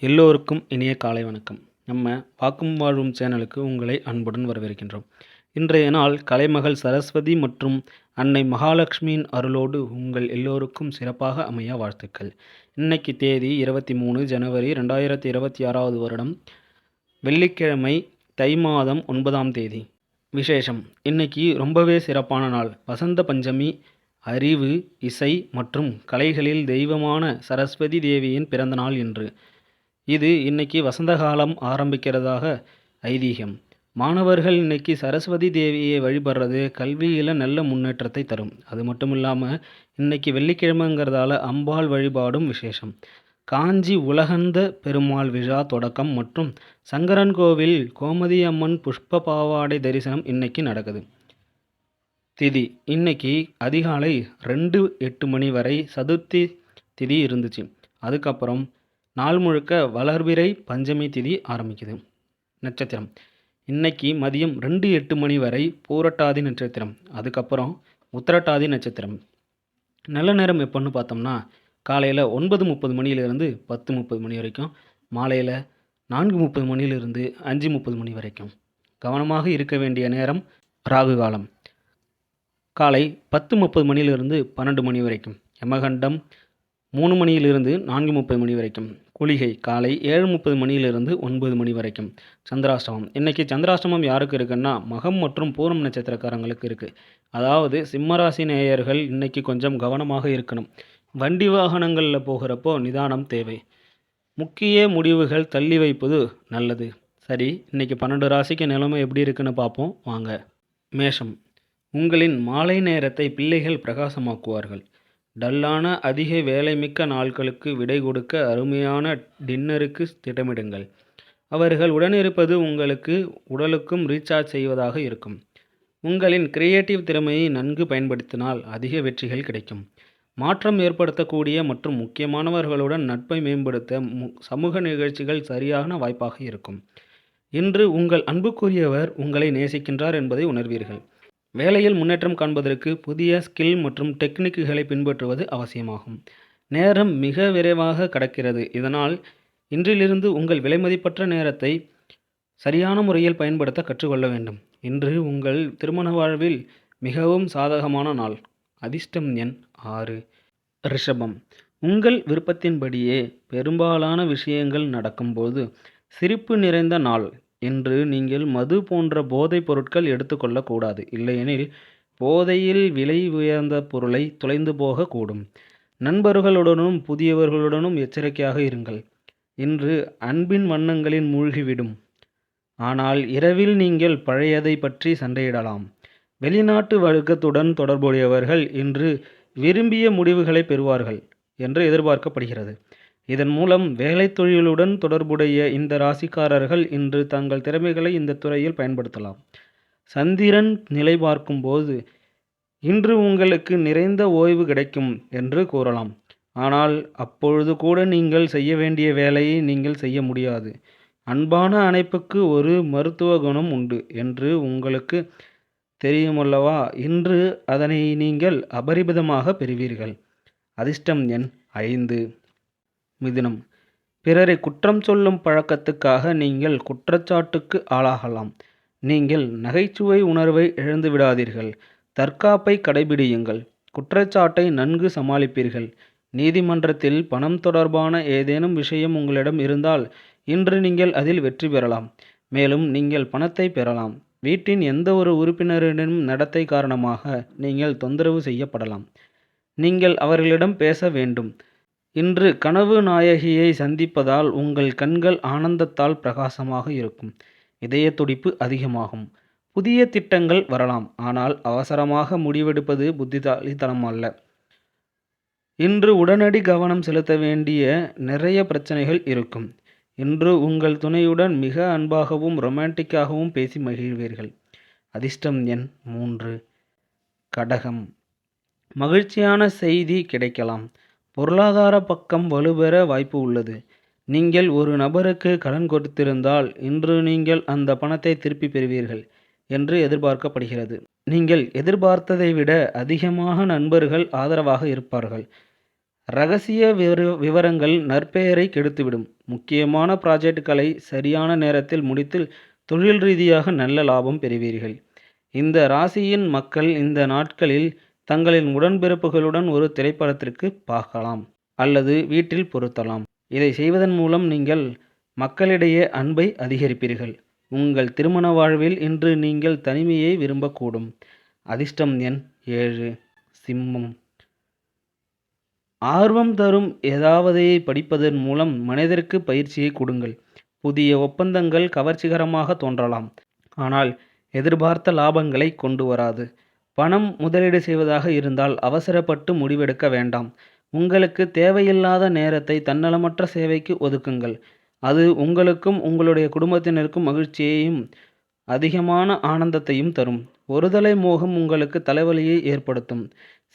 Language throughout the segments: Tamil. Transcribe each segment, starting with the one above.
எல்லோருக்கும் இனிய காலை வணக்கம். நம்ம வாக்கும் வாழ்வும் சேனலுக்கு உங்களை அன்புடன் வரவேற்கின்றோம். இன்றைய நாள் கலைமகள் சரஸ்வதி மற்றும் அன்னை மகாலட்சுமியின் அருளோடு உங்கள் எல்லோருக்கும் சிறப்பாக அமைய வாழ்த்துக்கள். இன்னைக்கு தேதி இருபத்தி மூணு ஜனவரி ரெண்டாயிரத்தி இருபத்தி ஆறாவது வருடம். வெள்ளிக்கிழமை தை மாதம் ஒன்பதாம் தேதி. விசேஷம். இன்னைக்கு ரொம்பவே சிறப்பான நாள். வசந்த பஞ்சமி அறிவு இசை மற்றும் கலைகளில் தெய்வமான சரஸ்வதி தேவியின் பிறந்த நாள் என்று இது இன்னைக்கு வசந்த காலம் ஆரம்பிக்கிறதாக ஐதீகம். மாணவர்கள் இன்னைக்கு சரஸ்வதி தேவியை வழிபடுறது கல்வியில் நல்ல முன்னேற்றத்தை தரும். அது மட்டும் இல்லாமல் இன்னைக்கு வெள்ளிக்கிழமைங்கிறதால அம்பாள் வழிபாடும் விசேஷம். காஞ்சி உலகந்த பெருமாள் விழா தொடக்கம் மற்றும் சங்கரன் கோவில் கோமதி அம்மன் புஷ்ப பாவாடை தரிசனம் இன்னைக்கு நடக்குது. திதி. இன்னைக்கு அதிகாலை ரெண்டு எட்டு மணி வரை சதுர்த்தி திதி இருந்துச்சு. அதுக்கப்புறம் நாள் முழுக்க வளர்பிறை பஞ்சமி திதி ஆரம்பிக்குது. நட்சத்திரம். இன்னைக்கு மதியம் ரெண்டு எட்டு மணி வரை பூரட்டாதி நட்சத்திரம். அதுக்கப்புறம் உத்திரட்டாதி நட்சத்திரம். நல்ல நேரம் எப்போன்னு பார்த்தோம்னா காலையில் ஒன்பது முப்பது மணியிலிருந்து பத்து முப்பது மணி வரைக்கும் மாலையில் நான்கு முப்பது மணியிலிருந்து அஞ்சு முப்பது மணி வரைக்கும். கவனமாக இருக்க வேண்டிய நேரம் ராகு காலம். காலை பத்து முப்பது மணியிலிருந்து பன்னெண்டு மணி வரைக்கும். யமகண்டம் மூணு மணியிலிருந்து நான்கு முப்பது மணி வரைக்கும். குளிகை காலை ஏழு முப்பது மணியிலிருந்து ஒன்பது மணி வரைக்கும். சந்திராஷ்டமம். இன்னைக்கு சந்திராஷ்டமம் யாருக்கு இருக்குன்னா மகம் மற்றும் பூரம் நட்சத்திரக்காரங்களுக்கு இருக்குது அதாவது சிம்மராசி நேயர்கள் இன்னைக்கு கொஞ்சம் கவனமாக இருக்கணும். வண்டி வாகனங்களில் போகிறப்போ நிதானம் தேவை. முக்கிய முடிவுகள் தள்ளி வைப்பது நல்லது. சரி இன்னைக்கு பன்னெண்டு ராசிக்கு நிலைமை எப்படி இருக்குன்னு பார்ப்போம். வாங்க. மேஷம். உங்களின் மாலை நேரத்தை பிள்ளைகள் பிரகாசமாக்குவார்கள். டல்லான அதிக வேலைமிக்க நாட்களுக்கு விடை கொடுக்க அருமையான டின்னருக்கு திட்டமிடுங்கள். அவர்கள் உடனிருப்பது உங்களுக்கு உடலுக்கும் ரீசார்ஜ் செய்வதாக இருக்கும். உங்களின் கிரியேட்டிவ் திறமையை நன்கு பயன்படுத்தினால் அதிக வெற்றிகள் கிடைக்கும். மாற்றம் ஏற்படுத்தக்கூடிய மற்றும் முக்கியமானவர்களுடன் நட்பை மேம்படுத்த மு- சமூக நிகழ்ச்சிகள் சரியான வாய்ப்பாக இருக்கும். இன்று உங்கள் அன்புக்குரியவர் உங்களை நேசிக்கின்றார் என்பதை உணர்வீர்கள். வேலையில் முன்னேற்றம் காண்பதற்கு புதிய ஸ்கில் மற்றும் டெக்னிக்குகளை பின்பற்றுவது அவசியமாகும். நேரம் மிக விரைவாக கடக்கிறது. இதனால் இன்றிலிருந்து உங்கள் விலைமதிப்பற்ற நேரத்தை சரியான முறையில் பயன்படுத்த கற்றுக்கொள்ள வேண்டும். இன்று உங்கள் திருமண வாழ்வில் மிகவும் சாதகமான நாள். அதிர்ஷ்டம் எண் ஆறு. ரிஷபம். உங்கள் விருப்பத்தின்படியே பெரும்பாலான விஷயங்கள் நடக்கும்போது சிரிப்பு நிறைந்த நாள். என்று நீங்கள் மது போன்ற போதைப் பொருட்கள் எடுத்துக்கொள்ளக்கூடாது. இல்லையெனில் போதையில் விலை உயர்ந்த பொருளை தொலைந்து போகக்கூடும். நண்பர்களுடனும் புதியவர்களுடனும் எச்சரிக்கையாக இருங்கள். இன்று அன்பின் வண்ணங்களில் மூழ்கிவிடும். ஆனால் இரவில் நீங்கள் பழையதை பற்றி சண்டையிடலாம். வெளிநாட்டு வழக்கத்துடன் தொடர்புடையவர்கள் இன்று விரும்பிய முடிவுகளை பெறுவார்கள் என்று எதிர்பார்க்கப்படுகிறது. இதன் மூலம் வேலை தொழிலுடன் தொடர்புடைய இந்த ராசிக்காரர்கள் இன்று தங்கள் திறமைகளை இந்த துறையில் பயன்படுத்தலாம். சந்திரன் நிலை பார்க்கும்போது இன்று உங்களுக்கு நிறைந்த ஓய்வு கிடைக்கும் என்று கூறலாம். ஆனால் அப்பொழுது கூட நீங்கள் செய்ய வேண்டிய வேலையை நீங்கள் செய்ய முடியாது. அன்பான அணைப்புக்கு ஒரு மருத்துவ குணம் உண்டு என்று உங்களுக்கு தெரியுமல்லவா? இன்று அதனை நீங்கள் அபரிமிதமாக பெறுவீர்கள். அதிர்ஷ்டம் எண் ஐந்து. மிதுனம். பிறரை குற்றம் சொல்லும் பழக்கத்துக்காக நீங்கள் குற்றச்சாட்டுக்கு ஆளாகலாம். நீங்கள் நகைச்சுவை உணர்வை இழந்து விடாதீர்கள். தற்காப்பை கடைபிடியுங்கள். குற்றச்சாட்டை நன்கு சமாளிப்பீர்கள். நீதிமன்றத்தில் பணம் தொடர்பான ஏதேனும் விஷயம் உங்களிடம் இருந்தால் இன்று நீங்கள் அதில் வெற்றி பெறலாம். மேலும் நீங்கள் பணத்தை பெறலாம். வீட்டின் எந்த ஒரு உறுப்பினரிடம் நடத்தை காரணமாக நீங்கள் தொந்தரவு செய்யப்படலாம். நீங்கள் அவர்களிடம் பேச வேண்டும். இன்று கனவு நாயகியை சந்திப்பதால் உங்கள் கண்கள் ஆனந்தத்தால் பிரகாசமாக இருக்கும். இதய துடிப்பு அதிகமாகும். புதிய திட்டங்கள் வரலாம். ஆனால் அவசரமாக முடிவெடுப்பது புத்திசாலித்தனம் அல்ல. இன்று உடனடி கவனம் செலுத்த வேண்டிய நிறைய பிரச்சனைகள் இருக்கும். இன்று உங்கள் துணையுடன் மிக அன்பாகவும் ரொமான்டிக்காகவும் பேசி மகிழ்வீர்கள். அதிர்ஷ்டம் எண் மூன்று. கடகம். மகிழ்ச்சியான செய்தி கிடைக்கலாம். பொருளாதார பக்கம் வலுப்பெற வாய்ப்பு உள்ளது. நீங்கள் ஒரு நபருக்கு கடன் கொடுத்திருந்தால் இன்று நீங்கள் அந்த பணத்தை திருப்பி பெறுவீர்கள் என்று எதிர்பார்க்கப்படுகிறது. நீங்கள் எதிர்பார்த்ததை விட அதிகமாக நண்பர்கள் ஆதரவாக இருப்பார்கள். ரகசிய விவர விவரங்கள் நற்பெயரை கெடுத்துவிடும். முக்கியமான ப்ராஜெக்ட்களை சரியான நேரத்தில் முடித்து தொழில் ரீதியாக நல்ல லாபம் பெறுவீர்கள். இந்த ராசியின் மக்கள் இந்த நாட்களில் தங்களின் உடன்பிறப்புகளுடன் ஒரு திரைப்படத்திற்கு பார்க்கலாம் அல்லது வீட்டில் பொருத்தலாம். இதை செய்வதன் மூலம் நீங்கள் மக்களிடையே அன்பை அதிகரிப்பீர்கள். உங்கள் திருமண வாழ்வில் இன்று நீங்கள் தனிமையை விரும்பக்கூடும். அதிர்ஷ்டம் எண் ஏழு. சிம்மம். ஆர்வம் தரும் ஏதாவதையை படிப்பதன் மூலம் மனிதருக்கு பயிற்சியை கொடுங்கள். புதிய ஒப்பந்தங்கள் கவர்ச்சிகரமாக தோன்றலாம். ஆனால் எதிர்பார்த்த லாபங்களை கொண்டு வராது. பணம் முதலீடு செய்வதாக இருந்தால் அவசரப்பட்டு முடிவெடுக்க வேண்டாம். உங்களுக்கு தேவையில்லாத நேரத்தை தன்னலமற்ற சேவைக்கு ஒதுக்குங்கள். அது உங்களுக்கும் உங்களுடைய குடும்பத்தினருக்கும் மகிழ்ச்சியையும் அதிகமான ஆனந்தத்தையும் தரும். ஒருதலை மோகம் உங்களுக்கு தலைவலியை ஏற்படுத்தும்.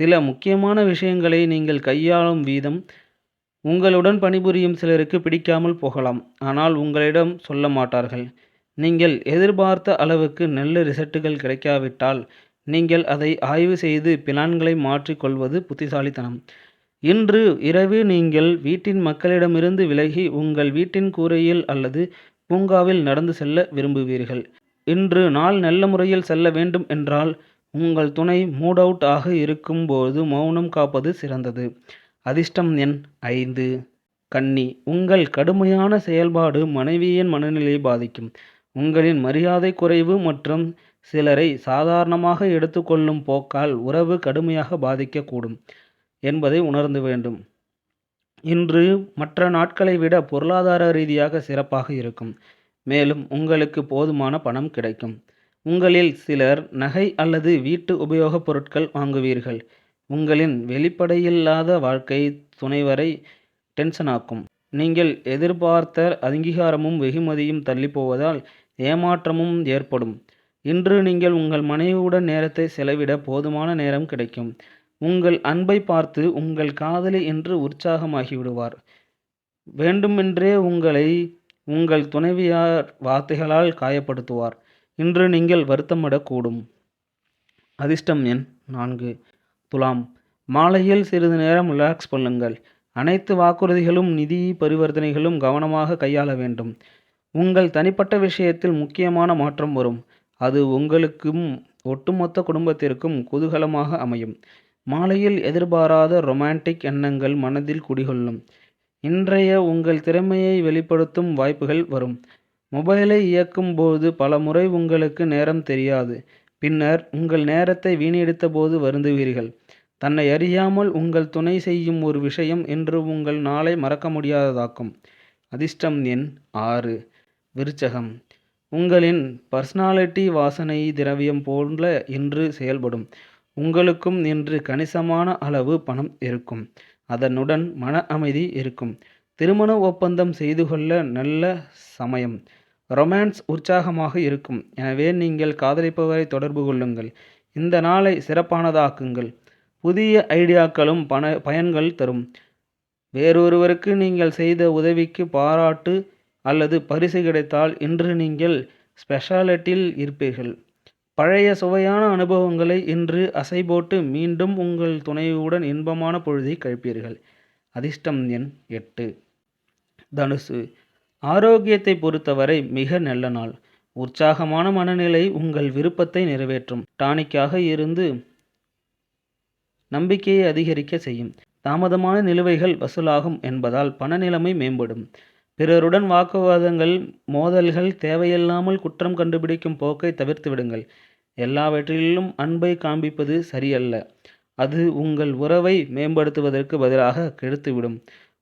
சில முக்கியமான விஷயங்களை நீங்கள் கையாளும் வீதம் உங்களுடன் பணிபுரியும் சிலருக்கு பிடிக்காமல் போகலாம். ஆனால் உங்களிடம் சொல்ல மாட்டார்கள். நீங்கள் எதிர்பார்த்த அளவுக்கு நல்ல ரிசல்ட்டுகள் கிடைக்காவிட்டால் நீங்கள் அதை ஆய்வு செய்து பிளான்களை மாற்றிக்கொள்வது புத்திசாலித்தனம். இன்று இரவு நீங்கள் வீட்டின் மக்களிடமிருந்து விலகி உங்கள் வீட்டின் கூரையில் அல்லது பூங்காவில் நடந்து செல்ல விரும்புவீர்கள். இன்று நாள் நல்ல முறையில் செல்ல வேண்டும் என்றால் உங்கள் துணை மூட் அவுட் ஆக இருக்கும்போது மௌனம் காப்பது சிறந்தது. அதிர்ஷ்டம் எண் ஐந்து. கன்னி உங்கள் கடுமையான செயல்பாடு மனைவியின் மனநிலையை பாதிக்கும். உங்களின் மரியாதை குறைவு மற்றும் சிலரை சாதாரணமாக எடுத்துக்கொள்ளும் போக்கால் உறவு கடுமையாக பாதிக்கக்கூடும் என்பதை உணர்ந்து வேண்டும். இன்று மற்ற நாட்களை விட பொருளாதார ரீதியாக சிறப்பாக இருக்கும். மேலும் உங்களுக்கு போதுமான பணம் கிடைக்கும். உங்களில் சிலர் நகை அல்லது வீட்டு உபயோகப் பொருட்கள் வாங்குவீர்கள். உங்களின் வெளிப்படையில்லாத வாழ்க்கை துணைவரை டென்ஷனாக்கும் நீங்கள் எதிர்பார்த்த அங்கீகாரமும் வெகுமதியும் தள்ளிப்போவதால் ஏமாற்றமும் ஏற்படும். இன்று நீங்கள் உங்கள் மனைவியுடன் நேரத்தை செலவிட போதுமான நேரம் கிடைக்கும். உங்கள் அன்பை பார்த்து உங்கள் காதலி என்று உற்சாகமாகி விடுவார் வேண்டுமென்றே உங்களை உங்கள் துணைவியார் வார்த்தைகளால் காயப்படுத்துவார். இன்று நீங்கள் வருத்தமிடக்கூடும். அதிர்ஷ்டம் எண் நான்கு. துலாம். மாலையில் சிறிது நேரம் ரிலாக்ஸ் பண்ணுங்கள் அனைத்து வாக்குறுதிகளும் நிதி பரிவர்த்தனைகளும் கவனமாக கையாள வேண்டும். உங்கள் தனிப்பட்ட விஷயத்தில் முக்கியமான மாற்றம் வரும். அது உங்களுக்கும் ஒட்டுமொத்த குடும்பத்திற்கும் குதூகலமாக அமையும். மாலையில் எதிர்பாராத ரொமான்டிக் எண்ணங்கள் மனதில் குடிகொள்ளும். இன்றைய உங்கள் திறமையை வெளிப்படுத்தும் வாய்ப்புகள் வரும். மொபைலை இயக்கும் போது பல முறை உங்களுக்கு நேரம் தெரியாது. பின்னர் உங்கள் நேரத்தை வீணடித்த போது வருந்துவீர்கள். தன்னை அறியாமல் உங்கள் துணை செய்யும் ஒரு விஷயம் என்று உங்கள் நாளை மறக்க முடியாததாக்கும். அதிர்ஷ்டம் எண் ஆறு. விருச்சகம். உங்களின் பர்சனாலிட்டி வாசனை திரவியம் போன்ற இன்று செயல்படும். உங்களுக்கும் இன்று கணிசமான அளவு பணம் இருக்கும். அதனுடன் மன அமைதி இருக்கும். திருமண ஒப்பந்தம் செய்து கொள்ள நல்ல சமயம். ரொமான்ஸ் உற்சாகமாக இருக்கும். எனவே நீங்கள் காதலிப்பவரை தொடர்பு கொள்ளுங்கள். இந்த நாளை சிறப்பானதாக்குங்கள். புதிய ஐடியாக்களும் பண பயன்கள் தரும். வேறொருவருக்கு நீங்கள் செய்த உதவிக்கு பாராட்டு அல்லது பரிசு கிடைத்தால் இன்று நீங்கள் ஸ்பெஷாலிட்டியில் இருப்பீர்கள். பழைய சுவையான அனுபவங்களை இன்று அசை போட்டு மீண்டும் உங்கள் துணையுடன் இன்பமான பொழுதை கழிப்பீர்கள். அதிர்ஷ்டம் எண் எட்டு. தனுசு. ஆரோக்கியத்தை பொறுத்தவரை மிக நல்ல நாள். உற்சாகமான மனநிலை உங்கள் விருப்பத்தை நிறைவேற்றும். டானிக்காக இருந்து நம்பிக்கையை அதிகரிக்க செய்யும். தாமதமான நிலுவைகள் வசூலாகும் என்பதால் பண நிலைமை மேம்படும். பிறருடன் வாக்குவாதங்கள் மோதல்கள் தேவையில்லாமல் குற்றம் கண்டுபிடிக்கும் போக்கை தவிர்த்து விடுங்கள் எல்லாவற்றிலும் அன்பை காண்பிப்பது சரியல்ல. அது உங்கள் உறவை மேம்படுத்துவதற்கு பதிலாக கெடுத்துவிடும்.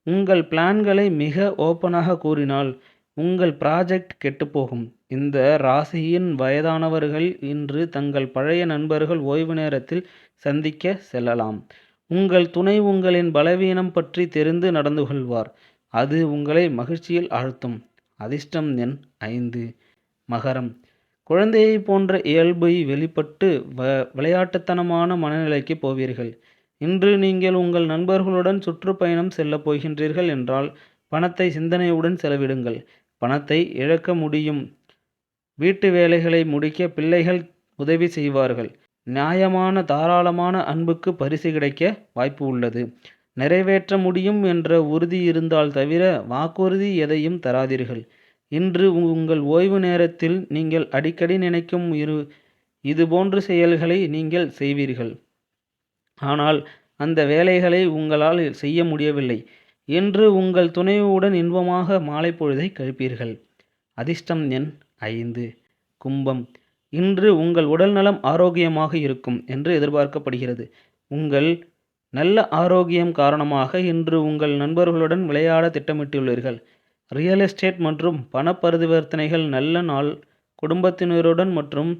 உங்கள் பிளான்களை மிக ஓப்பனாக கூறினால் உங்கள் ப்ராஜெக்ட் கெட்டுப்போகும். இந்த ராசியின் வயதானவர்கள் இன்று தங்கள் பழைய நண்பர்கள் ஓய்வு நேரத்தில் சந்திக்க செல்லலாம். உங்கள் துணை உங்களின் பலவீனம் பற்றி தெரிந்து நடந்து கொள்வார். அது உங்களை மகிழ்ச்சியில் ஆழ்த்தும். அதிர்ஷ்டம் எண் ஐந்து. மகரம். குழந்தையை போன்ற இயல்பை வெளிப்பட்டு வ விளையாட்டுத்தனமான மனநிலைக்கு போவீர்கள். இன்று நீங்கள் உங்கள் நண்பர்களுடன் சுற்றுப்பயணம் செல்லப் போகின்றீர்கள் என்றால் பணத்தை சிந்தனையுடன் செலவிடுங்கள். பணத்தை இழக்க முடியும். வீட்டு வேலைகளை முடிக்க பிள்ளைகள் உதவி செய்வார்கள். நியாயமான தாராளமான அன்புக்கு பரிசு கிடைக்க வாய்ப்பு உள்ளது. நிறைவேற்ற முடியும் என்ற உறுதி இருந்தால் தவிர வாக்குறுதி எதையும் தராதீர்கள். இன்று உங்கள் ஓய்வு நேரத்தில் நீங்கள் அடிக்கடி நினைக்கும் இரு இதுபோன்ற செயல்களை நீங்கள் செய்வீர்கள். ஆனால் அந்த வேலைகளை உங்களால் செய்ய முடியவில்லை. என்று உங்கள் துணைவுடன் இன்பமாக மாலை பொழுதை கழிப்பீர்கள். அதிர்ஷ்டம் எண் ஐந்து. கும்பம். இன்று உங்கள் உடல்நலம் ஆரோக்கியமாக இருக்கும் என்று எதிர்பார்க்கப்படுகிறது. உங்கள் நல்ல ஆரோக்கியம் காரணமாக இன்று உங்கள் நண்பர்களுடன் விளையாட திட்டமிட்டுள்ளீர்கள். ரியல் எஸ்டேட் மற்றும் பண பரிவர்த்தனைகள் நல்ல நாள் குடும்பத்தினருடன் மற்றும்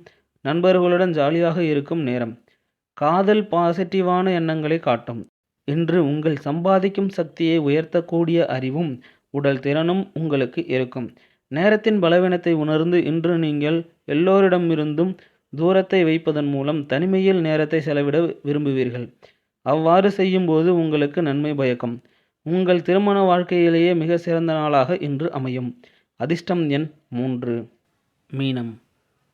நண்பர்களுடன் ஜாலியாக இருக்கும் நேரம். காதல் பாசிட்டிவான எண்ணங்களை காட்டும். இன்று உங்கள் சம்பாதிக்கும் சக்தியை உயர்த்தக்கூடிய அறிவும் உடல் திறனும் உங்களுக்கு இருக்கும். நேரத்தின் பலவீனத்தை உணர்ந்து இன்று நீங்கள் எல்லோரிடமிருந்தும் தூரத்தை வைப்பதன் மூலம் தனிமையில் நேரத்தை செலவிட விரும்புவீர்கள். அவ்வாறு செய்யும்போது உங்களுக்கு நன்மை பயக்கும். உங்கள் திருமண வாழ்க்கையிலேயே மிக சிறந்த நாளாக இன்று அமையும். அதிர்ஷ்டம் எண் மூன்று. மீனம்.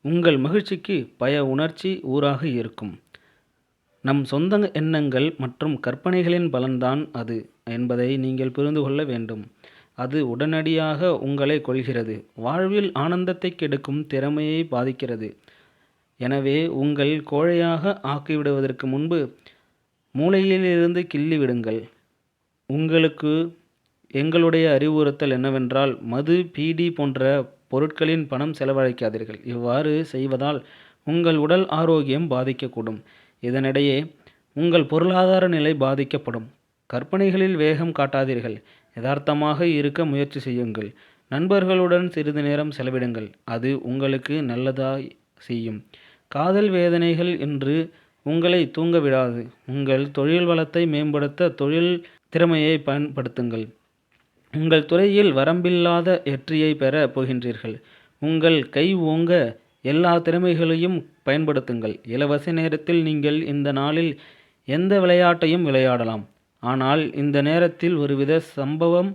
உங்கள் மகிழ்ச்சிக்கு பய உணர்ச்சி ஊராக இருக்கும். நம் சொந்த எண்ணங்கள் மற்றும் கற்பனைகளின் பலன்தான் அது என்பதை நீங்கள் புரிந்து கொள்ள வேண்டும். அது உடனடியாக உங்களை கொள்கிறது வாழ்வில் ஆனந்தத்தை கெடுக்கும் திறமையை பாதிக்கிறது. எனவே உங்கள் கோழையாக ஆக்கிவிடுவதற்கு முன்பு மூளையிலிருந்து கிள்ளி விடுங்கள். உங்களுக்கு எங்களுடைய அறிவுறுத்தல் என்னவென்றால் மது பீடி போன்ற பொருட்களின் பணம் செலவழிக்காதீர்கள். இவ்வாறு செய்வதால் உங்கள் உடல் ஆரோக்கியம் பாதிக்கக்கூடும். இதனிடையே உங்கள் பொருளாதார நிலை பாதிக்கப்படும். கற்பனைகளில் வேகம் காட்டாதீர்கள். யதார்த்தமாக இருக்க முயற்சி செய்யுங்கள். நண்பர்களுடன் சிறிது நேரம் செலவிடுங்கள். அது உங்களுக்கு நல்லதாய் செய்யும். காதல் வேதனைகள் என்று உங்களை தூங்க விடாது. உங்கள் தொழில் வளத்தை மேம்படுத்த தொழில் திறமையை பயன்படுத்துங்கள். உங்கள் துறையில் வரம்பில்லாத வெற்றியை பெற போகின்றீர்கள். உங்கள் கை ஓங்க எல்லா திறமைகளையும் பயன்படுத்துங்கள். இலவச நேரத்தில் நீங்கள் இந்த நாளில் எந்த விளையாட்டையும் விளையாடலாம். ஆனால் இந்த நேரத்தில் ஒருவித சம்பவம்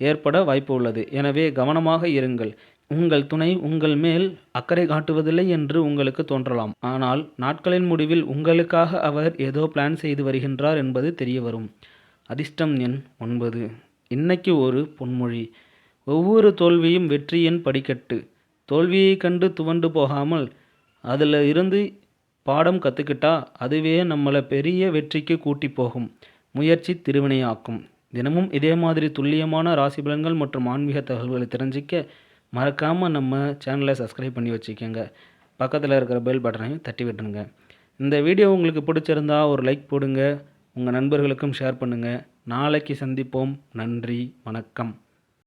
ஏற்பட வாய்ப்பு உள்ளது. எனவே கவனமாக இருங்கள். உங்கள் துணை உங்கள் மேல் அக்கறை காட்டுவதில்லை என்று உங்களுக்கு தோன்றலாம். ஆனால் நாட்களின் முடிவில் உங்களுக்காக அவர் ஏதோ பிளான் செய்து வருகின்றார் என்பது தெரிய வரும் அதிர்ஷ்டம் எண் ஒன்பது. இன்னைக்கு ஒரு பொன்மொழி. ஒவ்வொரு தோல்வியும் வெற்றியின் படிக்கட்டு. தோல்வியை கண்டு துவண்டு போகாமல் அதில் இருந்து பாடம் கற்றுக்கிட்டா அதுவே நம்மளை பெரிய வெற்றிக்கு கூட்டி போகும். முயற்சி திருவினையாக்கும். தினமும் இதே மாதிரி துல்லியமான ராசி பலன்கள் மற்றும் ஆன்மீக தகவல்களை தெரிஞ்சிக்க மறக்காமல் நம்ம சேனலை சப்ஸ்கிரைப் பண்ணி வச்சுக்கோங்க. பக்கத்தில் இருக்கிற பெல் பட்டனையும் தட்டி விட்டுருங்க. இந்த வீடியோ உங்களுக்கு பிடிச்சிருந்தா ஒரு லைக் போடுங்க. உங்கள் நண்பர்களுக்கும் ஷேர் பண்ணுங்கள் நாளைக்கு சந்திப்போம். நன்றி. வணக்கம்.